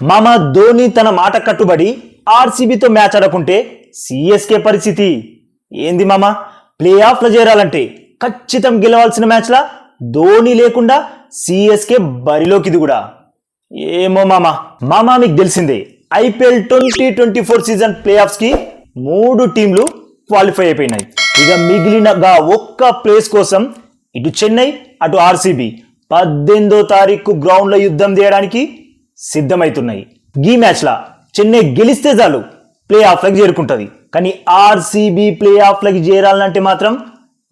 మామ ధోని తన మాట కట్టుబడి ఆర్సీబీతో మ్యాచ్ ఆడకుంటే సిఎస్కే పరిస్థితి. ఏంది మామ? ప్లే ఆఫ్లో చేరాలంటే ఖచ్చితం గెలవాల్సిన మ్యాచ్లా ధోని లేకుండా సిఎస్కే బరిలోకి ఇది కూడా. ఏమో మామ? మామ మీకు తెలిసిందే IPL twenty twenty four season play ఆఫ్స్కి మూడు టీంలు క్వాలిఫై అయిపోయినాయి. ఇక మిగిలినగా ఒక్క ప్లేస్ కోసం ఇటు చెన్నై అటు ఆర్సీబీ. పద్దెనిమిదో తారీఖు గ్రౌండ్లో యుద్ధం చేయడానికి సిద్ధమవుతున్నాయి ఈ మ్యాచ్లా చెన్నై గెలిస్తే చాలు ప్లే ఆఫ్లకి చేరుకుంటుంది. కానీ ఆర్సీబీ ప్లే ఆఫ్లకి చేరాలంటే మాత్రం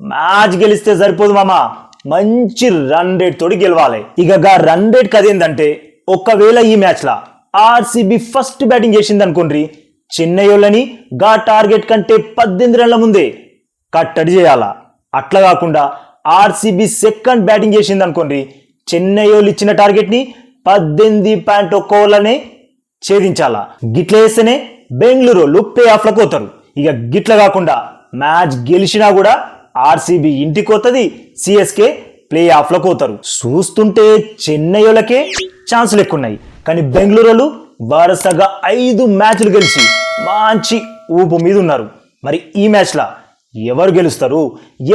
మ్యాచ్ గెలిస్తే సరిపోదు మామ. మంచి రన్ రేట్ తోటి గెలవాలి. ఇక గా రన్ రేట్ కదేందంటే ఒకవేళ ఈ మ్యాచ్లా ఆర్సీబీ ఫస్ట్ బ్యాటింగ్ చేసింది అనుకోండి చెన్నై గా టార్గెట్ కంటే పద్దెనిమిది రన్ల ముందే కట్టడి చేయాలా. అట్లా కాకుండా ఆర్సీబీ సెకండ్ బ్యాటింగ్ చేసింది అనుకోండి చెన్నై వాళ్ళు ఇచ్చిన టార్గెట్ని పద్దెనిమిది పాయింట్ ఒక్క ఓవర్లనే ఛేదించాలా. గిట్ల వేస్తేనే బెంగళూరు వాళ్ళు ప్లే ఆఫ్లకు పోతారు. ఇక గిట్ల కాకుండా మ్యాచ్ గెలిచినా కూడా ఆర్సీబీ ఇంటికి పోతుంది సిఎస్కే ప్లే ఆఫ్లకు పోతారు. చూస్తుంటే చెన్నై వాళ్ళకే ఛాన్సులు ఎక్కువ ఉన్నాయి కానీ బెంగళూరు వాళ్ళు వరుసగా ఐదు మ్యాచ్లు గెలిచి మంచి ఊపు మీద ఉన్నారు. మరి ఈ మ్యాచ్లా ఎవరు గెలుస్తారు?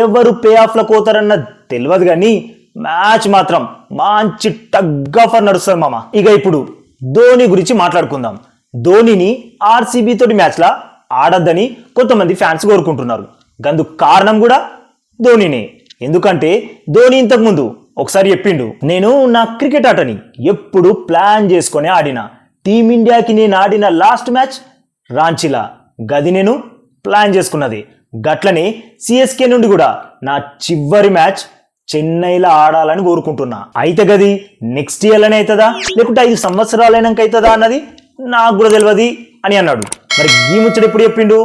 ఎవరు ప్లే ఆఫ్లకు పోతారన్న తెలియదు కానీ మ్యాచ్ మాత్రం మంచి టగ్ ఆఫర్ నడుస్తుంది మామ. ఇక ఇప్పుడు ధోని గురించి మాట్లాడుకుందాం. ధోనిని ఆర్సీబీ తోటి మ్యాచ్లా ఆడద్దని కొంతమంది ఫ్యాన్స్ కోరుకుంటున్నారు. గందుకు కారణం కూడా ధోనినే. ఎందుకంటే ధోని ఇంతకుముందు ఒకసారి చెప్పిండు నేను నా క్రికెట్ ఆటని ఎప్పుడు ప్లాన్ చేసుకొని ఆడిన. టీమిండియాకి నేను ఆడిన లాస్ట్ మ్యాచ్ రాంచీలా. గది నేను ప్లాన్ చేసుకున్నది. గట్లనే సిఎస్కే నుండి కూడా నా చివరి మ్యాచ్ చెన్నైలో ఆడాలని కోరుకుంటున్నా. అయితే గది నెక్స్ట్ ఇయర్లోనే అవుతుందా? లేకుంటే ఐదు సంవత్సరాలైనాక అవుతుందా అన్నది నాకు కూడా తెలియదు అని అన్నాడు. మరి ఈ ముచ్చడు ఎప్పుడు చెప్పిండు?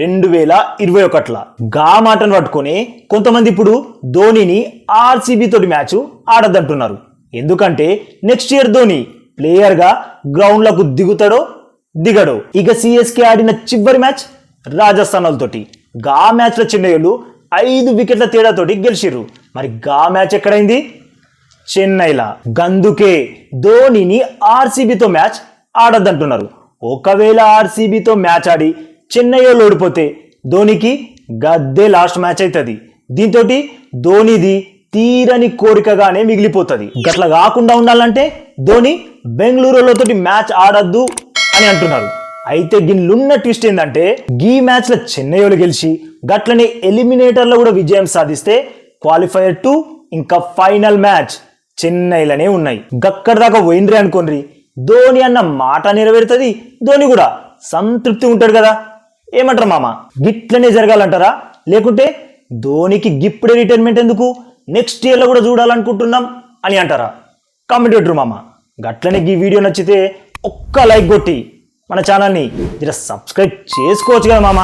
రెండు వేల ఇరవై ఒకట్ల. గా మాటను పట్టుకొని కొంతమంది ఇప్పుడు ధోనిని ఆర్సీబీ తోటి మ్యాచ్ ఆడద్దంటున్నారు. ఎందుకంటే నెక్స్ట్ ఇయర్ ధోని ప్లేయర్గా గ్రౌండ్లకు దిగుతాడో దిగడో. ఇక సిఎస్కే ఆడిన చివరి మ్యాచ్ రాజస్థాన్ వాళ్ళతోటి గా మ్యాచ్లో చెన్నైలు ఐదు వికెట్ల తేడాతోటి గెలిచిర్రు. మరి గా మ్యాచ్ ఎక్కడైంది? చెన్నైలా. గందుకే ధోనిని ఆర్సీబీతో మ్యాచ్ ఆడద్దంటున్నారు. ఒకవేళ ఆర్సీబీతో మ్యాచ్ ఆడి చెన్నైలో ఓడిపోతే ధోనికి గద్దే లాస్ట్ మ్యాచ్ అవుతుంది దీంతో ధోనిది తీరని కోరికగానే మిగిలిపోతుంది. గట్లా కాకుండా ఉండాలంటే ధోని బెంగళూరులతోటి మ్యాచ్ ఆడద్దు అని అంటున్నారు. అయితే గిన్నున్న ట్విస్ట్ ఏంటంటే గీ మ్యాచ్లో చెన్నై వాళ్ళు గెలిచి గట్లనే ఎలిమినేటర్లో కూడా విజయం సాధిస్తే క్వాలిఫైయర్ టు ఇంకా ఫైనల్ మ్యాచ్ చెన్నైలోనే ఉన్నాయి. గక్కడ దాకా పోయిండ్రి అనుకోండి ధోని అన్న మాట నెరవేరుతుంది ధోని కూడా సంతృప్తి ఉంటాడు కదా. ఏమంటారు మామ? గిట్లనే జరగాలంటారా? లేకుంటే ధోనికి గిప్పుడే రిటైర్మెంట్ ఎందుకు? నెక్స్ట్ ఇయర్లో కూడా చూడాలనుకుంటున్నాం అని అంటారా? కామెంటేటర్ మామ. గట్లనే ఈ వీడియో నచ్చితే ఒక్క లైక్ కొట్టి మన ఛానల్ని జర సబ్స్క్రైబ్ చేసుకోవచ్చు కదా మామ.